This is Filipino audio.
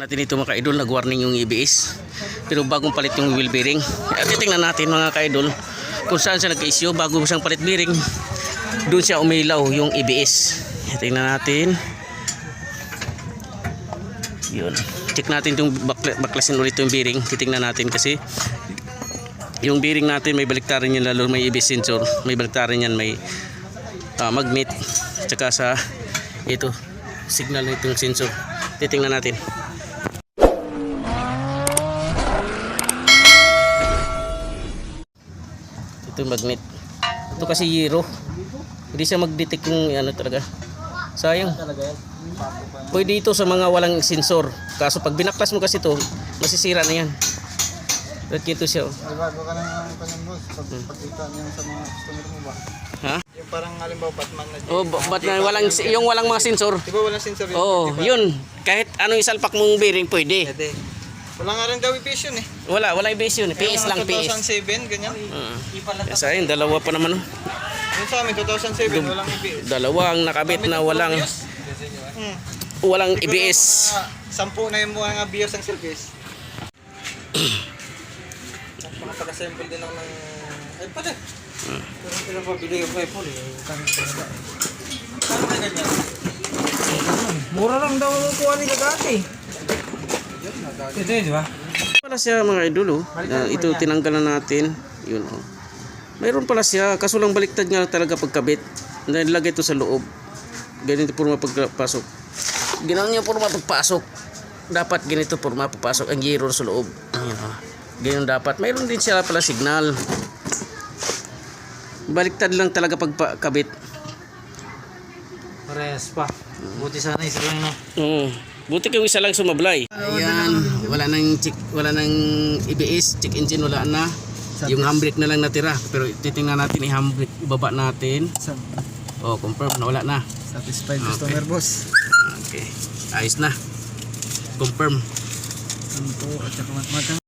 natin ito mga ka-idol, nag-warning yung EBS. Pero bagong palit yung wheel bearing. At titingnan natin mga ka-idol kung saan siya nag-issue bago siyang palit bearing. Doon siya umilaw yung EBS. Tingnan natin. Yun. Check natin itong bakla- baklasin ulit yung bearing. Titingnan natin kasi yung bearing natin may baliktarin yan lalo may EBS sensor. May baliktarin yan may ah, magnet. Tsaka sa ito signal nitong sensor. Titingnan natin. Ito yung magnet. Ito kasi Euro. Hindi siya mag-detect yung ano talaga. Sayang. Pwede ito sa mga walang sensor. Kaso pag binaklas mo kasi ito, masisira na yan. At ito siya. oh. Ay, bago ka ng kanyang boss, pag pagkita niyo sa mga customer mo ba? Ha? Yung parang halimbawa Batman na Oh, ba- ba't na walang yung walang mga sensor? Di ba walang sensor yun? Oh, Di ba? yun. Kahit anong isalpak mong bearing pwede. Pwede. Wala nga rin daw EPS yun eh. Wala, wala ibis yun. PS lang, PS. 2007, ganyan. Uh, kasi ayun, dalawa pa naman. oh. Yung sa amin, 2007, walang EPS. Dalawa ang nakabit na walang Hmm. walang Siguro IBS. mga Sampu na yung mga BIOS ang service. Mga pag-assemble din ako ng... Ay pala. Pero ang pinapabili yung iPhone eh. Kami talaga eh. Paano na ganyan? Mura lang daw kuha nila dati. Ito yun, di ba? Pala siya mga idol oh. Ah, ito tinanggal na natin. Yun oh. Mayroon pala siya, kaso lang baliktad nga talaga pagkabit. Nilagay ito sa loob. Ganito purma pagpasok. Ginawa niya purma pagpasok. Dapat ganito purma papasok ang gyro sa loob. Ayun oh. Ganyan dapat. Mayroon din siya pala signal. Baliktad lang talaga pagkabit. Parehas pa. Buti sana isa lang na. Oo. Buti kayo isa lang sumablay. Ayan, wala nang check, wala nang EBS, check engine wala na. Yung handbrake na lang natira. Pero titingnan natin i-handbrake, ibaba natin. Oh, confirm na wala na. Satisfied okay. customer boss. Okay. Ayos na. Confirm. Ano at saka matmatang.